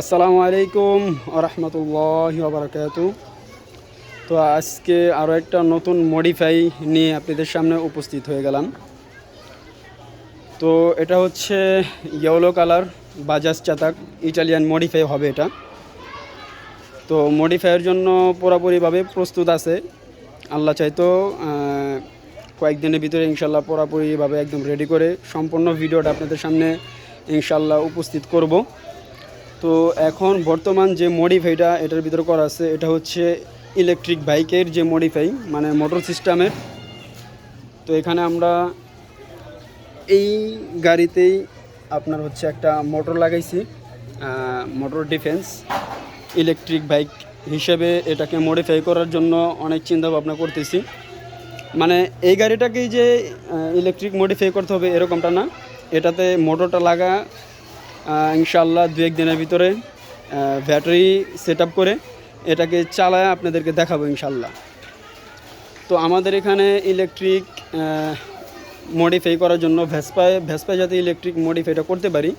আসসালামু আলাইকুম রহমতুল্লাহ বারকাত। তো আজকে আরও একটা নতুন মডিফাই নিয়ে আপনাদের সামনে উপস্থিত হয়ে গেলাম। তো এটা হচ্ছে yellow colour Bajaj Chetak Italian modify হবে এটা। তো মডিফাইয়ের জন্য পুরোপুরিভাবে প্রস্তুত আছে। আল্লাহ চাইতো কয়েকদিনের ভিতরে ইনশাল্লাহ পুরোপুরিভাবে একদম রেডি করে সম্পূর্ণ ভিডিওটা আপনাদের সামনে ইনশাল্লাহ উপস্থিত করব। তো এখন বর্তমান যে মডিফাইটা এটার ভিতরে করা আছে, এটা হচ্ছে ইলেকট্রিক বাইকের যে মডিফাই মানে মোটর সিস্টেমের তো এখানে আমরা এই গাড়িতেই আপনার হচ্ছে একটা মোটর লাগাইছি মোটর ডিফেন্স ইলেকট্রিক বাইক হিসেবে এটাকে মডিফাই করার জন্য অনেক চিন্তা ভাবনা করতেছি। মানে এই গাড়িটাকেই যে ইলেকট্রিক মডিফাই করতে হবে এরকমটা না, এটাতে মোটরটা লাগা ইনশাল্লাহ দু এক দিনের ভিতরে ব্যাটারি সেট করে এটাকে চালায় আপনাদেরকে দেখাবো ইনশাল্লাহ তো আমাদের এখানে ইলেকট্রিক মডিফাই করার জন্য ভেসপায় ভেসপায় যাতে ইলেকট্রিক মডিফাইটা করতে পারি।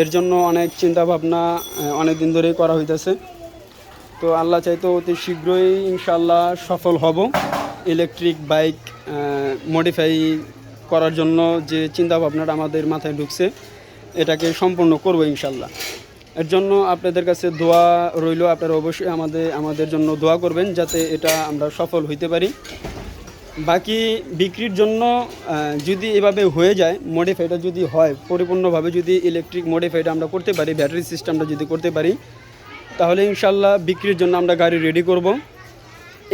এর জন্য অনেক চিন্তা ভাবনা অনেক দিন ধরেই করা হইতেছে। তো আল্লাহ চাইতো অতি শীঘ্রই ইনশাল্লাহ সফল হব ইলেকট্রিক বাইক মডিফাই করার জন্য যে চিন্তা ভাবনাটা আমাদের মাথায় ঢুকছে। এটাকে সম্পূর্ণ করব ইনশাল্লাহ। এর জন্য আপনাদের কাছে দোয়া রইল, আপনারা অবশ্যই আমাদের আমাদের জন্য দোয়া করবেন যাতে এটা আমরা সফল হইতে পারি। বাকি বিক্রির জন্য যদি এভাবে হয়ে যায়, মডিফাইটা যদি হয়, পরিপূর্ণভাবে যদি ইলেকট্রিক মডিফাইটা আমরা করতে পারি ব্যাটারি সিস্টেমটা যদি করতে পারি, তাহলে ইনশাল্লাহ বিক্রির জন্য আমরা গাড়ি রেডি করব।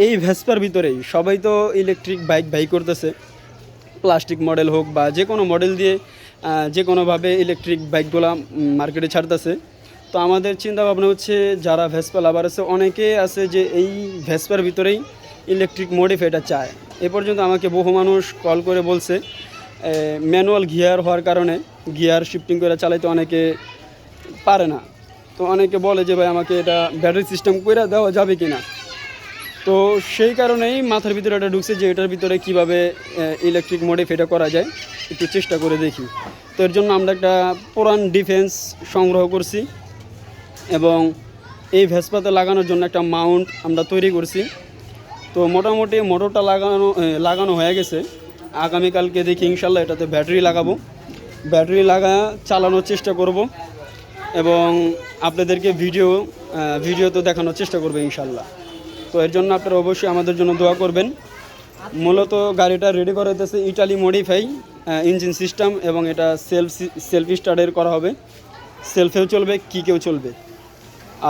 এই ভেসপার ভিতরেই সবাই তো ইলেকট্রিক বাইক বাই করতেছে। প্লাস্টিক মডেল হোক বা যে কোনো মডেল দিয়ে যে কোনোভাবে ইলেকট্রিক বাইকগুলো মার্কেটে ছাড়তেছে। তো আমাদের চিন্তা ভাবনা হচ্ছে, যারা ভেসপা লাভার আছে, অনেকে আছে যে এই ভেসপার ভিতরেই ইলেকট্রিক মডিফাইটা চায়। এ পর্যন্ত আমাকে বহু মানুষ কল করে বলছে ম্যানুয়াল গিয়ার হওয়ার কারণে গিয়ার শিফটিং করে চালাইতে অনেকে পারে না। তো অনেকে বলে যে, ভাই, আমাকে এটা ব্যাটারি সিস্টেম করে দেওয়া যাবে কি না তো সেই কারণেই মাথার ভিতরে এটা ঢুকছে যে, এটার ভিতরে কীভাবে ইলেকট্রিক মডিফাইটা করা যায়, একটু চেষ্টা করে দেখি। তো এর জন্য আমরা একটা পুরান ডিফেন্স সংগ্রহ করছি এবং এই ভেসপাতে লাগানোর জন্য একটা মাউন্ট আমরা তৈরি করছি। তো মোটামুটি মোটরটা লাগানো লাগানো হয়ে গেছে। আগামীকালকে দেখি ইনশাল্লাহ এটাতে ব্যাটারি লাগাবো। ব্যাটারি লাগা, চালানোর চেষ্টা করব এবং আপনাদেরকে ভিডিও ভিডিও তো দেখানোর চেষ্টা করব ইনশাল্লাহ। তো এর জন্য আপনারা অবশ্যই আমাদের জন্য দোয়া করবেন। মূলত গাড়িটা রেডি করা হতেছে ইটালি মডিফাই ইঞ্জিন সিস্টেম এবং এটা সেলফ সেলফ স্টার্টের করা হবে। সেলফেও চলবে কিকেও চলবে।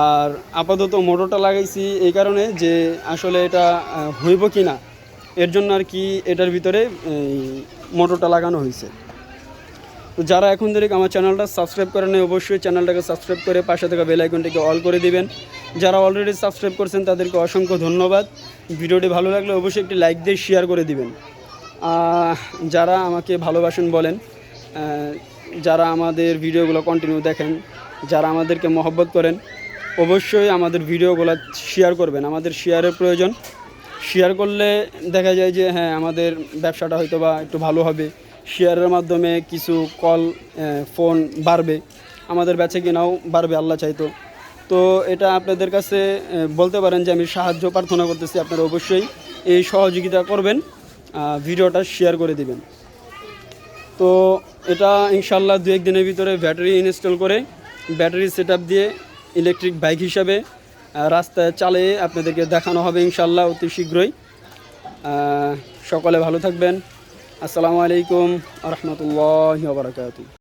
আর আপাতত মোটরটা লাগাইছি এই কারণে যে আসলে এটা হইব কি না এর জন্য আর কি এটার ভিতরে মোটরটা লাগানো হয়েছে তো যারা এখন ধরে আমার চ্যানেলটা সাবস্ক্রাইব করেন অবশ্যই চ্যানেলটাকে সাবস্ক্রাইব করে পাশে থাকা বেল আইকনটিকে অল করে দিবেন। যারা অলরেডি সাবস্ক্রাইব করছেন, তাদেরকে অসংখ্য ধন্যবাদ। ভিডিওটি ভালো লাগলে অবশ্যই একটি লাইক দিয়ে শেয়ার করে দিবেন। যারা আমাকে ভালোবাসেন বলেন যারা আমাদের ভিডিওগুলো কন্টিনিউ দেখেন, যারা আমাদেরকে মহব্বত করেন, অবশ্যই আমাদের ভিডিওগুলো শেয়ার করবেন। আমাদের শেয়ারের প্রয়োজন। শেয়ার করলে দেখা যায় যে হ্যাঁ আমাদের ব্যবসাটা হয়তো বা একটু ভালো হবে। শেয়ারের মাধ্যমে কিছু কল ফোন বাড়বে। আমাদের বেচে কিনাও বাড়বে, আল্লাহ চাইতো তো। এটা আপনাদের কাছে বলতে পারেন যে আমি সাহায্য প্রার্থনা করতেছি। আপনারা অবশ্যই এই সহযোগিতা করবেন। ভিডিওটা শেয়ার করে দিবেন। তো এটা ইনশাল্লাহ দু একদিনের ভিতরে ব্যাটারি ইনস্টল করে ব্যাটারি সেট দিয়ে ইলেকট্রিক বাইক হিসাবে রাস্তায় চালিয়ে আপনাদেরকে দেখানো হবে ইনশাল্লাহ অতি শীঘ্রই। সকলে ভালো থাকবেন। আসসালামু আলাইকুম রহমতুল্লাহ বারকাত